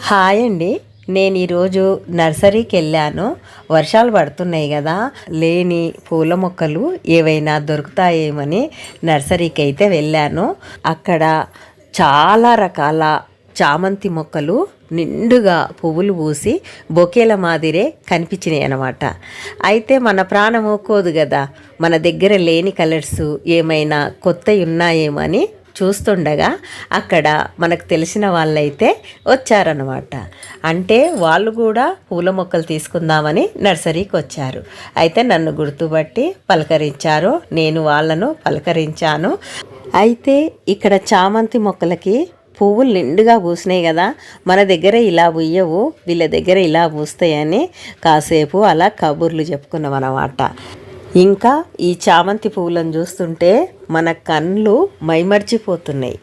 Hi అండి. నేను ఈరోజు నర్సరీకి వెళ్ళాను. వర్షాలు పడుతున్నాయి కదా. లేని పూల మొక్కలు ఏవైనా దొరుకుతాయేమని నర్సరీకి అయితే వెళ్ళాను. అక్కడ చాలా రకాల చామంతి మొక్కలు నిండుగా పువ్వులు పూసి బొకేల మాదిరే కనిపించినాయి అన్నమాట. అయితే మన ప్రాణం ఊకోదు కదా. మన దగ్గర లేని కలర్స్ ఏమైనా కొత్తవి ఉన్నాయేమో అని చూస్తుండగా అక్కడ మనకు తెలిసిన వాళ్ళైతే వచ్చారనమాట అంటే వాళ్ళు కూడా పూల మొక్కలు తీసుకుందామని నర్సరీకి వచ్చారు. అయితే నన్ను గుర్తుపట్టి పలకరించారు. నేను వాళ్ళను పలకరించాను. అయితే ఇక్కడ చామంతి మొక్కలకి పువ్వులు నిండుగా పూసినాయి కదా. మన దగ్గర ఇలా పూయవు వీళ్ళ దగ్గర ఇలా పూస్తాయని కాసేపు అలా కబుర్లు చెప్పుకున్నాం అన్నమాట ఇంకా ఈ చామంతి పువ్వులను చూస్తుంటే మన కళ్ళు మైమర్చిపోతున్నాయి.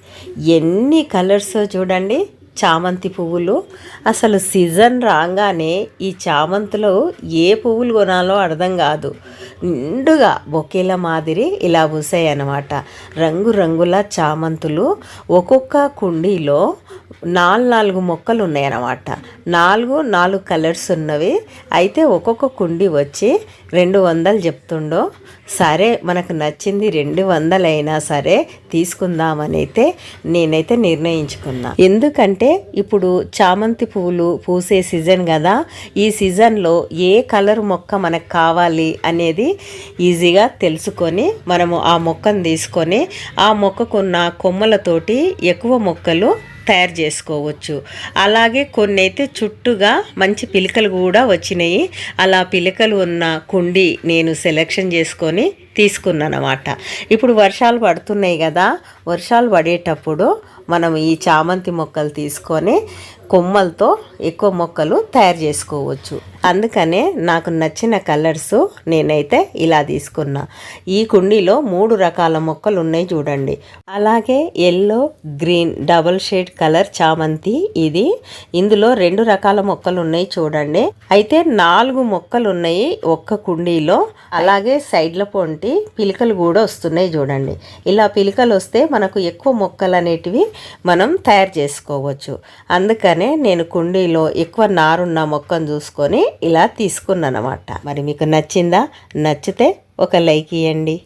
ఎన్ని కలర్స్ చూడండి చామంతి పువ్వులు. అసలు సీజన్ రాగానే ఈ చామంతిలో ఏ పువ్వులు కొనాలో అర్థం కాదు. నిండుగా బొకేల మాదిరి ఇలా పూసాయి అన్నమాట రంగురంగుల చామంతులు ఒక్కొక్క కుండీలో నాలుగు నాలుగు మొక్కలు ఉన్నాయి అన్నమాట నాలుగు నాలుగు కలర్స్ ఉన్నవి. అయితే ఒక్కొక్క కుండి వచ్చి రెండు వందలు చెప్తుండో. సరే మనకు నచ్చింది రెండు వందలైనా సరే తీసుకుందామని అయితే నేనైతే నిర్ణయించుకున్నా. ఎందుకంటే ఇప్పుడు చామంతి పువ్వులు పూసే సీజన్ కదా. ఈ సీజన్లో ఏ కలర్ మొక్క మనకు కావాలి అనేది ఈజీగా తెలుసుకొని మనము ఆ మొక్కను తీసుకొని ఆ మొక్కకున్న కొమ్మలతోటి ఎక్కువ మొక్కలు తయారు చేసుకోవచ్చు. అలాగే కొన్ని అయితే చుట్టుగా మంచి పిలకలు కూడా వచ్చినాయి. అలా పిలకలు ఉన్న కుండి నేను సెలెక్షన్ చేసుకొని తీసుకున్నాను ఇప్పుడు వర్షాలు పడుతున్నాయి కదా వర్షాలు పడేటప్పుడు మనం ఈ చామంతి మొక్కలు తీసుకొని కొమ్మలతో ఎక్కువ మొక్కలు తయారు చేసుకోవచ్చు. అందుకనే నాకు నచ్చిన కలర్స్ నేనైతే ఇలా తీసుకున్నా. ఈ కుండీలో మూడు రకాల మొక్కలు ఉన్నాయి చూడండి. అలాగే yellow green double shade colour చామంతి ఇది. ఇందులో రెండు రకాల మొక్కలు ఉన్నాయి చూడండి. అయితే నాలుగు మొక్కలు ఉన్నాయి ఒక్క కుండీలో. అలాగే సైడ్ల పొంటి పిలకలు కూడా వస్తున్నాయి చూడండి. ఇలా పిలకలు వస్తే మనకు ఎక్కువ మొక్కలు అనేటివి మనం తయారు చేసుకోవచ్చు. అందుకనే నేను కుండీలో ఎక్కువ నారున్న మొక్కను చూసుకొని ఇలా తీసుకున్నాను అనమాట మరి మీకు నచ్చిందా? నచ్చితే ఒక లైక్ ఇవ్వండి